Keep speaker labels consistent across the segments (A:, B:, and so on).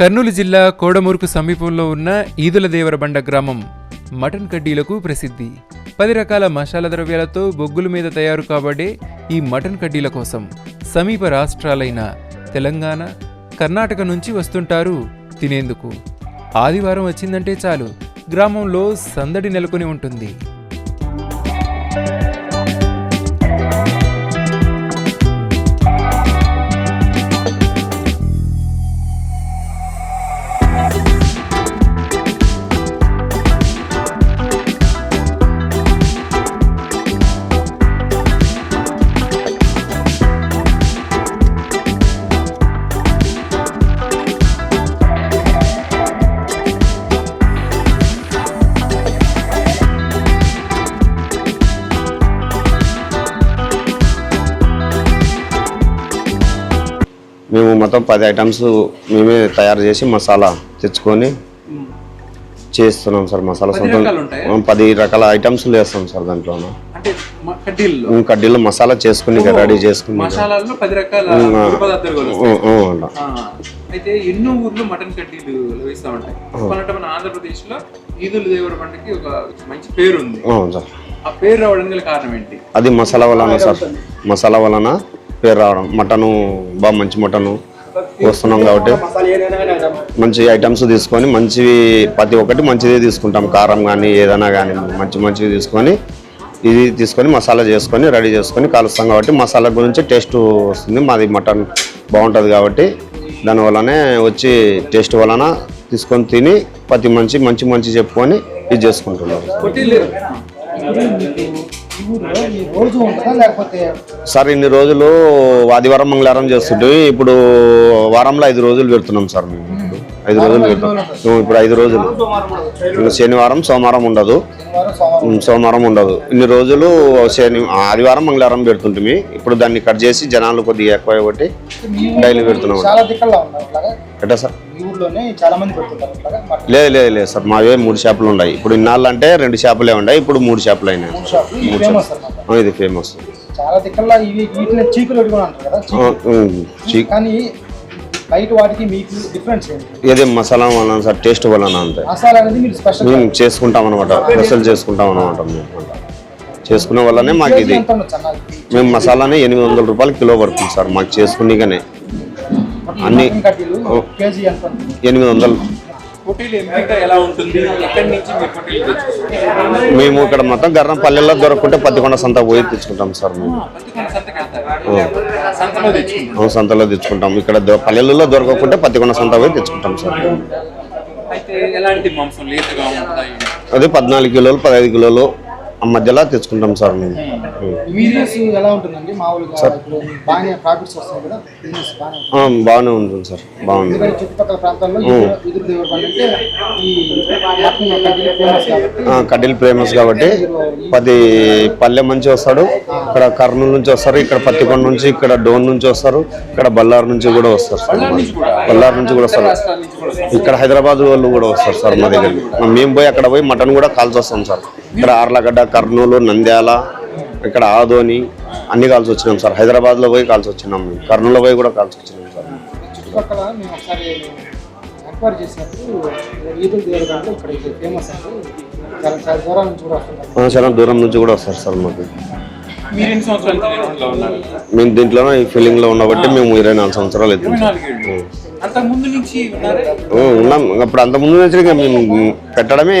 A: కర్నూలు జిల్లా కోడమూరుకు సమీపంలో ఉన్న ఈదుల దేవరబండ గ్రామం మటన్ కడ్డీలకు ప్రసిద్ధి. పది రకాల మసాలా ద్రవ్యాలతో బొగ్గుల మీద తయారు కాబడే ఈ మటన్ కడ్డీల కోసం సమీప రాష్ట్రాలైన తెలంగాణ కర్ణాటక నుంచి వస్తుంటారు తినేందుకు. ఆదివారం వచ్చిందంటే చాలు. గ్రామంలో సందడి నెలకొని ఉంటుంది.
B: మేము మొత్తం పది ఐటమ్స్ మేమే తయారు చేసి మసాలా తెచ్చుకొని చేస్తున్నాం సార్ మసాలా
A: పది
B: సొంతం. పది రకాల ఐటమ్స్ వేస్తాం సార్ దాంట్లో. కడ్డీలో మసాలా చేసుకుని రెడీ చేసుకుని
A: మసాలాల్లో పది రకాల
B: ఉమ్, ఆ.
A: పొడి పదార్థాలు కలుస్తాయి.
B: ఆ, ఆ, అలా.
A: ఆ, అయితే ఎన్నో ఊర్లు మటన్ కడ్డీలు వేస్తూ ఉంటాయి. చెప్పాలంటే మన ఆంధ్రప్రదేశ్లో ఈదుల దేవర పండుగకి ఒక మంచి పేరు ఉంది
B: అవును సార్.
A: ఆ పేరు రావడానికి గల కారణం ఏంటి?
B: అది మసాలా వలన సార్. మసాలా వలన పేరు రావడం. మటను బాగా మంచి మటను వస్తున్నాం కాబట్టి మంచి ఐటమ్స్ తీసుకొని మంచివి ప్రతి ఒక్కటి మంచిది తీసుకుంటాం. కారం కానీ ఏదైనా కానీ మంచి మంచివి తీసుకొని ఇది తీసుకొని మసాలా చేసుకొని రెడీ చేసుకొని కలుస్తాం కాబట్టి మసాలా గురించి టేస్ట్ వస్తుంది. మాది మటన్ బాగుంటుంది కాబట్టి దానివల్లనే వచ్చి టేస్ట్ వలన తీసుకొని తిని ప్రతి మంచి మంచి మంచి చెప్పుకొని ఇది చేసుకుంటున్నారు సార్ ఇన్ని రోజులు ఆదివారం మంగళవారం చేస్తుంటే ఇప్పుడు వారంలో ఐదు రోజులు పెడుతున్నాం సార్ మేము. ఐదు రోజులు పెడతాం. ఇప్పుడు ఐదు రోజులు. శనివారం సోమవారం ఉండదు.
C: సోమవారం
B: ఉండదు. ఇన్ని రోజులు శని ఆదివారం మంగళవారం పెడుతుంటే ఇప్పుడు దాన్ని కట్ చేసి జనాలు కొద్దిగా ఎక్కువ కొట్టి
C: మీ
B: డైలీ పెడుతున్నాం ఎట్టా సార్? లేదు లేదు లేదు సార్ మావే మూడు చేపలు ఉన్నాయి. ఇప్పుడు ఇన్నాళ్ళు అంటే రెండు చేపలే ఉన్నాయి. ఇప్పుడు మూడు చేపలు అయినాయి.
C: షాపులు
B: ఆ, ఇది ఫేమస్
C: చాలా దిక్కల్లో ఇవి వీటిని చీకులు పెట్టుకుని అంటారు కదా. కానీ బయట వాటికి మీకు డిఫరెన్స్ ఏంటి?
B: ఇది మసాలా వలన సార్ టేస్ట్ వలన అంతే.
C: మసాలా అనేది మీరు స్పెషల్
B: మేము చేసుకుంటాం అనమాట స్పెషల్ చేసుకుంటాం అనమాట మేము. చేసుకునే వల్లనే మాకు ఇది? మేము మసాలానే ఎనిమిది వందల రూపాయలు కిలో పడుతుంది సార్ మాకు చేసుకునిగానే అన్ని ఎనిమిది వందలు. మేము ఇక్కడ మొత్తం గర్రం పల్లెల్లో దొరకకుంటే పత్తికొండ సంత పోయి తెచ్చుకుంటాం సార్ మేము.
A: సంతలో
B: తెచ్చుకుంటాం. ఇక్కడ దొ- పల్లెల్లో దొరకకుంటే పత్తికొండ సంత పోయి తెచ్చుకుంటాం సార్. అదే పద్నాలుగు కిలోలు పదహైదు కిలోలు మధ్యలో తెచ్చుకుంటాం సార్ మేము.
C: బాగానే ఉంటుంది.
B: సార్ బాగుంది.
C: కడ్డీలు ఫేమస్ కాబట్టి
B: పది పల్లె మంచి వస్తాడు ఇక్కడ కర్నూలు నుంచి వస్తారు ఇక్కడ పత్తికొండ నుంచి ఇక్కడ డోన్ నుంచి వస్తారు ఇక్కడ బళ్ళారు నుంచి కూడా వస్తారు సార్. బళ్ళారు నుంచి కూడా? వస్తారు.
A: రాష్ట్రాల నుంచి కూడా వస్తారు.
B: ఇక్కడ హైదరాబాద్ వాళ్ళు కూడా వస్తారు సార్ మా దగ్గరికి. మేము పోయి అక్కడ పోయి మటన్ కూడా కాల్చి వస్తాం సార్. ఇక్కడ ఆర్లగడ్డ కర్నూలు నంద్యాల ఇక్కడ ఆదోని అన్ని కాల్చి వచ్చినాం సార్. హైదరాబాద్లో పోయి కాల్చి వచ్చినాం మేము. కర్నూలులో పోయి కూడా కాల్చి వచ్చినాం సార్
C: చుట్టుపక్కల మేము ఒకసారి ఎంక్వైరీ చేసినప్పుడు ఈదుల దేవుడు అంటే ఇక్కడ ఇది ఫేమస్ అండి. చాలా దూరం నుంచి కూడా వస్తుంటారు.
B: ఆ, చాలా దూరం నుంచి కూడా వస్తారు సార్ మాకు. మేము దీంట్లో ఈ ఫీలింగ్లో ఉన్నబట్టి మేము ఇరవై నాలుగు సంవత్సరాలు
A: ఇరవై
B: ఉన్నాం. అప్పుడు అంత ముందు నుంచి మేము పెట్టడమే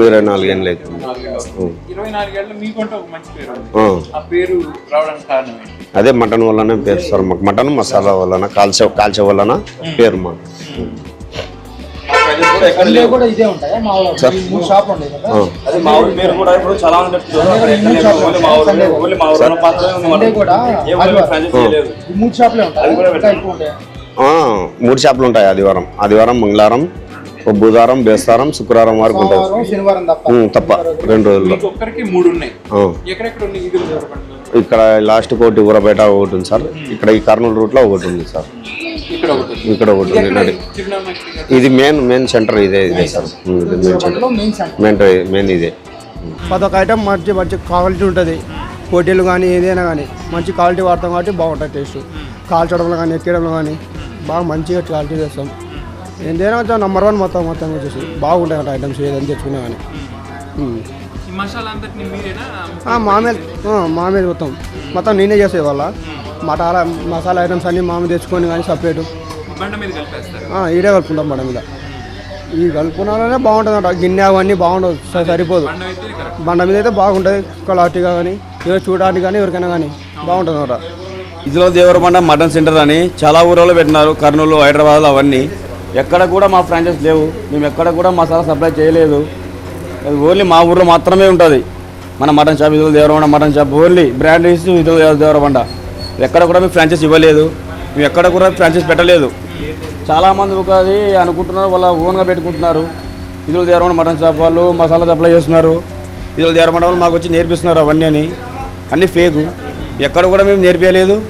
A: ఇరవై నాలుగేళ్ళు
B: అదే మటన్ వల్లనే పేరు సార్ మాకు. మటన్ మసాలా వలన కాల్చే కాల్చే వలన పేరు మాకు.
C: కూడా ఇదే ఉంటాయా? మూడు షాపులు ఉన్నాయి కదా?
B: ఆ.
D: అది మా ఊరు పేరు కూడా ఇప్పుడు చాలా మంది పెట్టుకున్నారు. ఓన్లీ మా ఊరు ఓన్లీ మా ఊరు మాత్రమే ఉంది
C: సండే
D: మనం.
C: కూడా
D: ఏ ఊరిలో ఫ్రాంచైజీ చేయలేదు.
C: ఈ మూడు షాపులే ఉంటాయి? ఇంకా ఎక్కువ ఉంటాయి?
B: ఆ, మూడు చేపలు ఉంటాయి ఆదివారం. ఆదివారం మంగళవారం బుధవారం బేస్తారం శుక్రవారం వరకు ఉంటుంది
C: సోమవారం శనివారం తప్ప.
B: రెండు రోజుల్లో. ఇక్కడ లాస్ట్ కోటి ఊరబేట ఒకటి ఉంది సార్. ఇక్కడ ఈ కర్నూలు రూట్లో ఒకటి ఉంది సార్.
A: ఇక్కడ ఒకటి.
B: ఇది మెయిన్ మెయిన్ సెంటర్ ఇదే ఇదే. Sir main center
C: main
B: main ఇదే.
E: ఒక్క ఐటమ్ మంచి మంచి క్వాలిటీ ఉంటుంది. పోటీలు కానీ ఏదైనా కానీ మంచి క్వాలిటీ వాడతాం కాబట్టి బాగుంటుంది టేస్ట్ కాల్చడంలో కానీ ఎక్కడంలో కానీ బాగా మంచిగా క్వాలిటీ చేస్తాం ఏంటైనా కొంచెం నెంబర్ వన్ మొత్తం మొత్తం వచ్చేసి బాగుంటాయి అట ఐటమ్స్ ఏదైనా తెచ్చుకున్నా కానీ ఉమ్.
A: ఈ మసాలా అంతటిని మీరేనా?
E: ఆ, మామే ఆ, మామే మొత్తం. మొత్తం నేనే చేసే వాళ్ళ మసాలా మసాలా ఐటమ్స్ అన్నీ మామే తెచ్చుకొని కానీ సపరేట్.
A: బండ మీద కలిపేస్తారు.
E: ఈడే కలుపుకుంటాం మేడం మీద. ఈ కలుపుకున్నానే బాగుంటుంది అంట గిన్నె అవన్నీ బాగుండదు స- సరిపోదు.
A: బండ అయితే కరెక్ట్.
E: బండ మీద అయితే బాగుంటుంది క్వాలిటీగా కానీ ఎవరు చూడడానికి కానీ ఎవరికైనా కానీ బాగుంటుంది అనమాట
D: ఇదిలో దేవరమండ మటన్ సెంటర్ అని చాలా ఊళ్ళలో పెట్టినారు కర్నూలు హైదరాబాద్లో అవన్నీ. ఎక్కడ కూడా మా ఫ్రాంచైజ్ లేవు. మేము ఎక్కడ కూడా మసాలా సప్లై చేయలేదు. అది ఓన్లీ మా ఊర్లో మాత్రమే ఉంటుంది. మన మటన్ షాప్ ఇదిలో దేవరమండ మటన్ షాప్ ఓన్లీ బ్రాండ్ ఇస్తూ ఇదిలో దేవరమండ ఎక్కడ కూడా మేము ఫ్రాంచైజ్ ఇవ్వలేదు. మేము ఎక్కడ కూడా ఫ్రాంచైజ్ పెట్టలేదు. చాలామంది ఒక అది అనుకుంటున్నారు వాళ్ళ ఓన్గా పెట్టుకుంటున్నారు. ఇదిలో దేవరమండ మటన్ షాప్ వాళ్ళు మసాలా సప్లై చేస్తున్నారు. ఇదిలో దేవరమండ వాళ్ళు మాకు వచ్చి నేర్పిస్తున్నారు అవన్నీ అని. అన్నీ ఫేకు ఎక్కడ కూడా మేము నేర్పించలేదు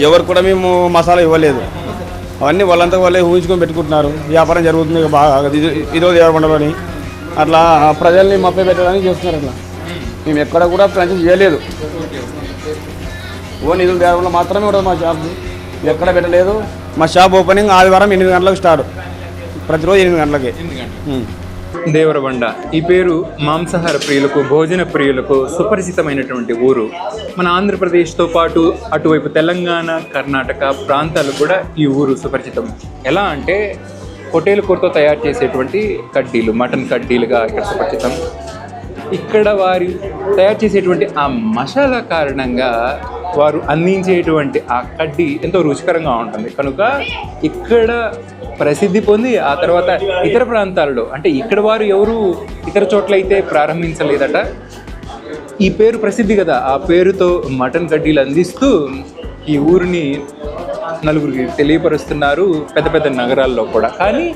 D: ఎవరు కూడా మేము మసాలా ఇవ్వలేదు. అవన్నీ వాళ్ళంతా వాళ్ళే ఊహించుకొని పెట్టుకుంటున్నారు. వ్యాపారం జరుగుతుంది బాగా ఇది- ఇదో దేవరమండలోని అట్లా ప్రజల్ని మప్పే పెట్టడానికి చేస్తున్నారు అట్లా. మేము ఎక్కడ కూడా ఫ్రాంచైజ్ చేయలేదు. ఓన్ ఇదో దేవరంలో మాత్రమే ఉంటుంది మా షాప్. ఎక్కడ పెట్టలేదు. మా షాప్ ఓపెనింగ్ ఆదివారం ఎనిమిది గంటలకు స్టార్ట్. ప్రతిరోజు ఎనిమిది గంటలకి.
A: దేవరబండ ఈ పేరు మాంసాహార ప్రియులకు భోజన ప్రియులకు సుపరిచితమైనటువంటి ఊరు. మన ఆంధ్రప్రదేశ్తో పాటు అటువైపు తెలంగాణ కర్ణాటక ప్రాంతాలు కూడా ఈ ఊరు సుపరిచితం. ఎలా అంటే హోటల్ కూరతో తయారు చేసేటువంటి కడ్డీలు మటన్ కడ్డీలుగా ఇక్కడ సుపరిచితం. ఇక్కడ వారి తయారు చేసేటువంటి ఆ మసాలా కారణంగా వారు అందించేటువంటి ఆ కడ్డీ ఎంతో రుచికరంగా ఉంటుంది. కనుక ఇక్కడ ప్రసిద్ధి పొంది ఆ తర్వాత ఇతర ప్రాంతాలలో అంటే ఇక్కడ వారు ఎవరు ఇతర చోట్ల అయితే ప్రారంభించలేదట ఈ పేరు ప్రసిద్ధి కదా. ఆ పేరుతో మటన్ కడ్డీలు అందిస్తూ ఈ ఊరిని నలుగురికి తెలియపరుస్తున్నారు పెద్ద పెద్ద నగరాల్లో కూడా. కానీ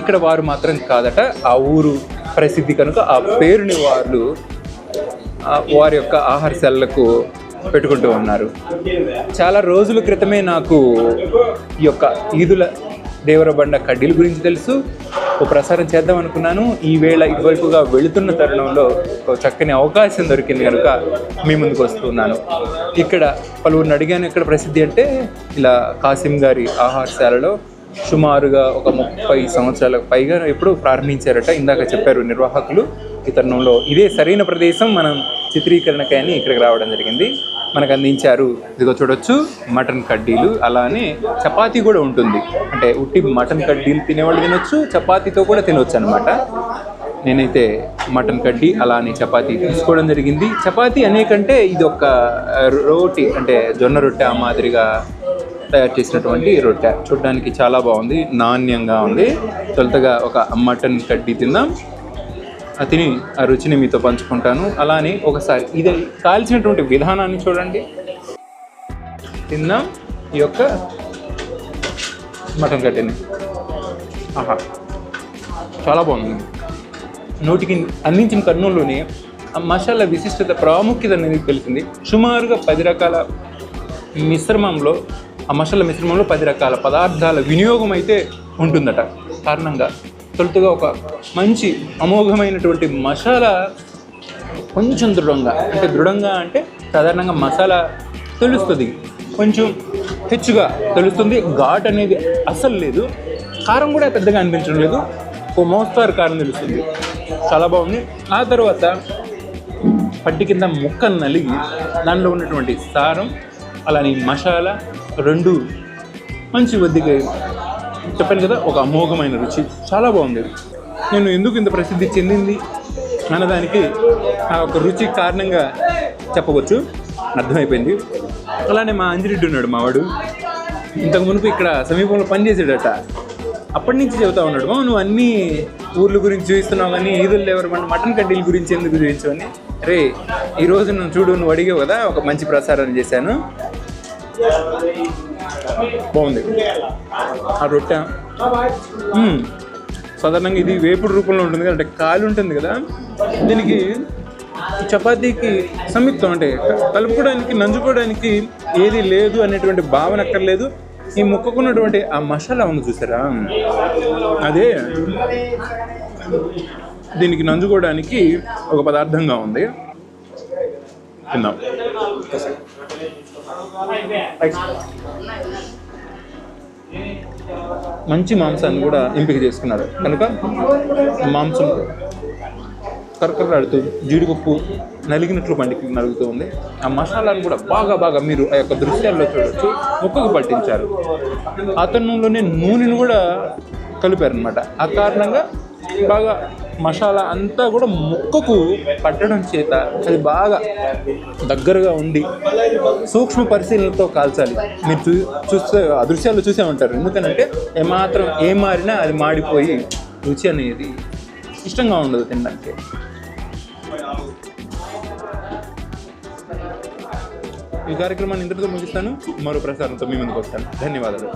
A: ఇక్కడ వారు మాత్రం కాదట ఆ ఊరు ప్రసిద్ధి కనుక ఆ పేరుని వాళ్ళు ఆ వారి యొక్క ఆహారశాలకు పెట్టుకుంటూ ఉన్నారు. చాలా రోజుల క్రితమే నాకు ఈ యొక్క ఈదుల దేవరబండ కడ్డీల గురించి తెలుసు. ఓ ప్రసారం చేద్దాం అనుకున్నాను. ఈవేళ ఇటువైపుగా వెళుతున్న తరుణంలో ఒక చక్కని అవకాశం దొరికింది కనుక మీ ముందుకు వస్తున్నాను. ఇక్కడ పలువురిని అడిగాను ఇక్కడ ప్రసిద్ధి? అంటే ఇలా కాసిం గారి ఆహారశాలలో సుమారుగా ఒక ముప్పై సంవత్సరాలకు పైగా ఎప్పుడు ప్రారంభించారట. ఇందాక చెప్పారు నిర్వాహకులు. ఈ తరుణంలో ఇదే సరైన ప్రదేశం. మనం చిత్రీకరణకై అని ఇక్కడికి రావడం జరిగింది. మనకు అందించారు. ఇదిగో చూడొచ్చు మటన్ కడ్డీలు. అలానే చపాతీ కూడా ఉంటుంది. అంటే ఉట్టి మటన్ కడ్డీలు తినేవాళ్ళు తినొచ్చు చపాతీతో కూడా తినొచ్చు అనమాట నేనైతే మటన్ కడ్డీ అలానే చపాతీ తీసుకోవడం జరిగింది. చపాతీ అనేకంటే ఇది ఒక రోటి అంటే జొన్న రొట్టె ఆ మాదిరిగా తయారు చేసినటువంటి రొట్టె. చూడడానికి చాలా బాగుంది నాణ్యంగా ఉంది. తొలుతగా ఒక మటన్ కడ్డీ తిందాం. తిని ఆ రుచిని మీతో పంచుకుంటాను. అలానే ఒకసారి ఇది కాల్చినటువంటి విధానాన్ని చూడండి. తిందాం ఈ యొక్క మటన్ కట్టెని ఆహా చాలా బాగుంది. నోటికి అందించిన కర్నూలులోనే ఆ మసాలా విశిష్టత ప్రాముఖ్యత అనేది తెలిసింది సుమారుగా పది రకాల మిశ్రమంలో ఆ మసాలా మిశ్రమంలో పది రకాల పదార్థాల వినియోగం అయితే ఉంటుందట. కారణంగా తొలుతుగా ఒక మంచి అమోఘమైనటువంటి మసాలా కొంచెం దృఢంగా అంటే దృఢంగా అంటే సాధారణంగా మసాలా తెలుస్తుంది. కొంచెం హెచ్చుగా తెలుస్తుంది. ఘాట్ అనేది అస్సలు లేదు. కారం కూడా పెద్దగా అనిపించడం లేదు. ఓ మోస్తారు కారం తెలుస్తుంది. చాలా బాగుంది. ఆ తర్వాత పట్టి కింద ముక్క నలిగి దానిలో ఉన్నటువంటి సారం అలానే మసాలా రెండు మంచి వద్దిగా చెప్పాను కదా ఒక అమోఘమైన రుచి. చాలా బాగుంది. నేను ఎందుకు ఇంత ప్రసిద్ధి చెందింది అన్నదానికి ఆ ఒక రుచి కారణంగా చెప్పవచ్చు. అర్థమైపోయింది. అలానే మా అంజిరెడ్డి ఉన్నాడు మావాడు. ఇంతకు మునుపు ఇక్కడ సమీపంలో పనిచేసాడట. అప్పటి నుంచి చెబుతా ఉన్నాడు "మా, నువ్వు అన్ని ఊర్ల గురించి చూపిస్తున్నావు కానీ ఈదులు ఎవరు మన మటన్ కడ్డీల గురించి ఎందుకు చూపించవని రే ఈరోజు నువ్వు చూడు నువ్వు అడిగావు కదా ఒక మంచి ప్రసారం చేశాను. బాగుంది. ఆ రొట్టె. సాధారణంగా ఇది వేపుడు రూపంలో ఉంటుంది కదా అంటే కాలు ఉంటుంది కదా. దీనికి చపాతీకి సంయుక్తం అంటే కలుపుకోవడానికి నంజుకోవడానికి ఏది లేదు అనేటువంటి భావన అక్కర్లేదు. ఈ ముక్కకున్నటువంటి ఆ మసాలా ఉంది చూసారా? అదే దీనికి నంజుకోవడానికి ఒక పదార్థంగా ఉంది. తిన్నాం మంచి మాంసాన్ని కూడా ఎంపిక చేసుకున్నారు. కనుక మాంసం కరకరలాడుతూ జీడిపప్పు నలిగినట్లు పండికి నలుగుతూ ఉంది. ఆ మసాలాను కూడా బాగా బాగా మీరు ఆ యొక్క దృశ్యాల్లో చూడొచ్చు. ముక్కకు పట్టించారు. అతనులోనే నూనెను కూడా కలిపారనమాట ఆ కారణంగా బాగా మసాలా అంతా కూడా ముక్కకు పట్టడం చేత అది బాగా దగ్గరగా ఉండి సూక్ష్మ పరిశీలనతో కాల్చాలి. మీరు చూ చూస్తే ఆ చూసే ఉంటారు. ఎందుకనంటే ఏమాత్రం ఏ మారినా అది మాడిపోయి రుచి అనేది ఇష్టంగా ఉండదు తినడానికి. ఈ కార్యక్రమాన్ని ఇంతటితో ముగిస్తాను. మరో ప్రసారంతో మీ ముందుకు వస్తాను. ధన్యవాదాలు.